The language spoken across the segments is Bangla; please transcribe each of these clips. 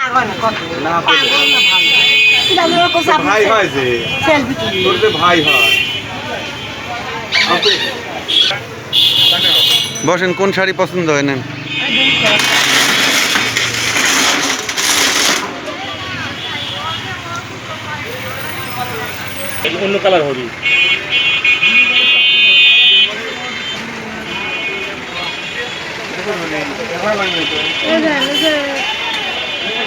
না পেলে। ভাই হয় যে। তোর যে ভাই হয়। বসেন কোন শাড়ি পছন্দ হয় নেন? অন্য কালার হবি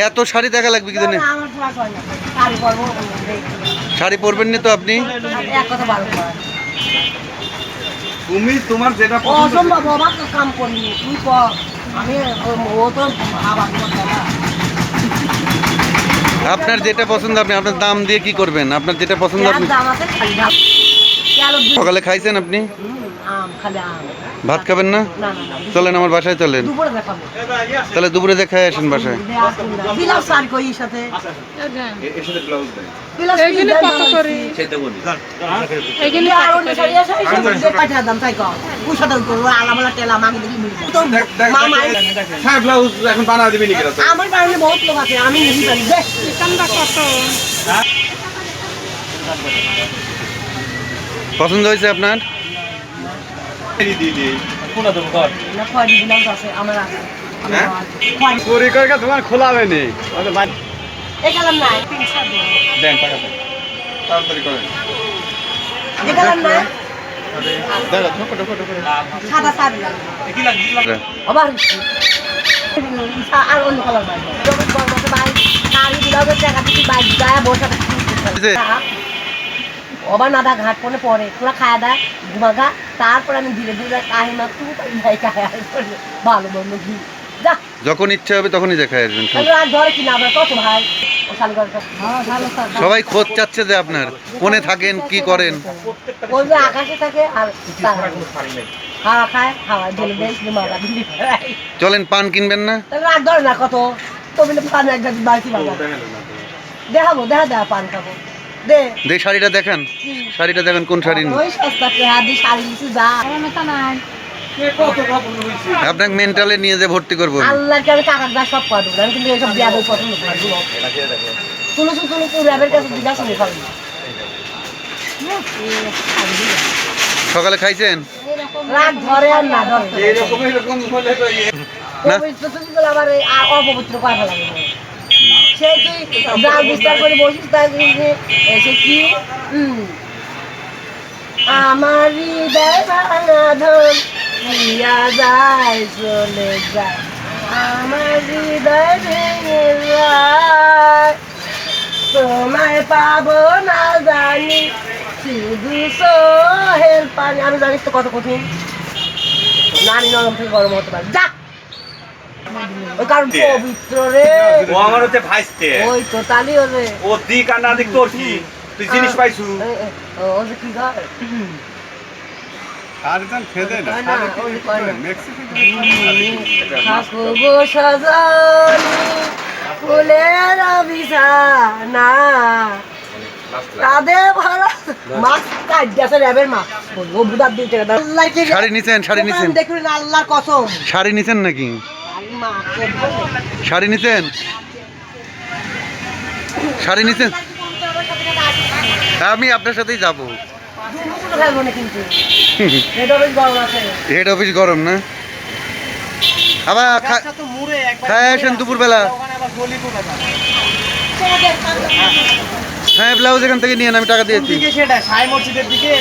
এত শাড়ি দেখা লাগবে কি জানেন শাড়ি পরবো পরবেন না তো আপনি? এক কথা ভালো করে। তুমি তোমার যেটা পছন্দ অসম্ভব অবাক কাম করিনি। তুই আমি ও- তো আবার আপনার যেটা পছন্দ আপনি আপনার দাম দিয়ে কি করবেন? আপনার যেটা পছন্দ আপনি সকালে খাইছেন আপনি? ভাত খাবেন না? চলেন আমার বাসায় চলেন। দুপুরে দেখাবো। তাহলে দুপুরে দেখায় আসেন বাসায়। দেখি দেখ দেখ আমি দেখ পছন্দ হয়েছে আপনার? তোমার খোলা হবে নি। এই কালাম নাই দেন। টাকা দেন। তাড়াতাড়ি করেন। আর অন্য অবা নাদা ঘাট পনে পরে। তোরা খায়া দেয় ঘুমাগা তারপর আমি ধীরে ধীরে কাহিমা তুই ভাই খায় ভালো বন্ধ ঘি যা। যখন ইচ্ছা হবে তখনই দেখায় আসবেন আর ধরে কিনা আমরা কত ভাই? হ্যাঁ সবাই খোঁজ চাচ্ছে যে আপনার। কোনে থাকেন কি করেন? ওই যে আকাশে থাকে আর খাওয়া খায়। হাওয়া ঢেলে দেয় চলেন পান কিনবেন না? তাহলে রাগ ধরে না কত তবে পান এক গাছ বাড়তি বাবা দেখাবো দেখা দেখা পান খাব। দে। দে শাড়িটা দেখান। শাড়িটা দেখান কোন শাড়ি ওই সস্তা পেহা শাড়ি দিছি আপনাকে মেন্টালে নিয়ে যে ভর্তি করব সকালে খাইছেন? না। সে বিস্তার করে বসিস তাই সে কি? আমার হৃদয় ভাঙা ধন দিয়া যায়, চলে যায়। আমার হৃদয় ভেঙে যায়। তোমায় পাবো না জানি, শুধু সোহেল পানি। আমি জানিস তো কত কঠিন। নারী নরম থেকে গরম হতে পারে। যা! ওই কারণ পবিত্র রে ও আমার হচ্ছে ভাইস্তে ওই তো তালি ওরে ও দিক আর না দিক তোর কি তুই জিনিস পাইছু ও যে কি খেদে না থাকব সজনি ফুলের বিছানা কাটছে র্যাবের ও বুদার দুই টাকা শাড়ি নিছেন শাড়ি নিছেন দেখুন আল্লাহর কসম শাড়ি নিছেন নাকি। শাড়ি নিছেন? শাড়ি নিছেন? আমি আপনার সাথেই যাব। হেড অফিস গরম না? আবার খায় আসেন দুপুরবেলা। হ্যাঁ ব্লাউজ এখান থেকে নিয়ে আমি টাকা দিয়েছি। সেটা? সাই মসজিদের দিকে?